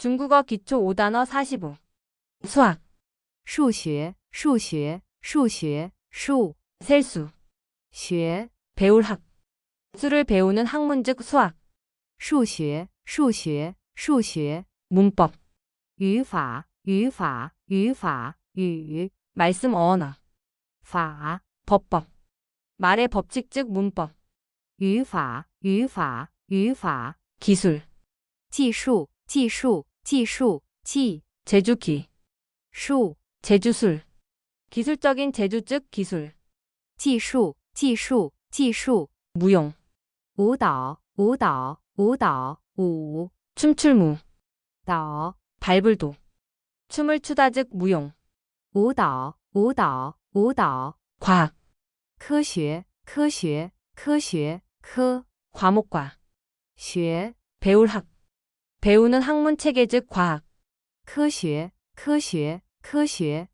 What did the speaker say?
중국어 기초 5단어 45. 수학, 数学，数学，数学，数 셀수, 学， 배울 학. 수를 배우는 학문 즉 수학, 数学，数学，数学， 문법, 语法，语法，语法，语 말씀 어언어, 法， 법법. 말의 법칙 즉 문법, 语法，语法，语法， 기술, 计数，计数， 计数，计 제주기, 数， 제주술. 기술적인 제주 즉 기술, 计数，计数，计数， 무용, 舞蹈，舞蹈，舞蹈，舞 춤출무, 蹈， 발불도. 춤을 추다 즉 무용, 舞蹈，舞蹈，舞蹈， 과학, 科学，科学，科学，科 과목과, 学， 배울 학. 배우는 학문 체계 즉 과학, 科学，科学，科学，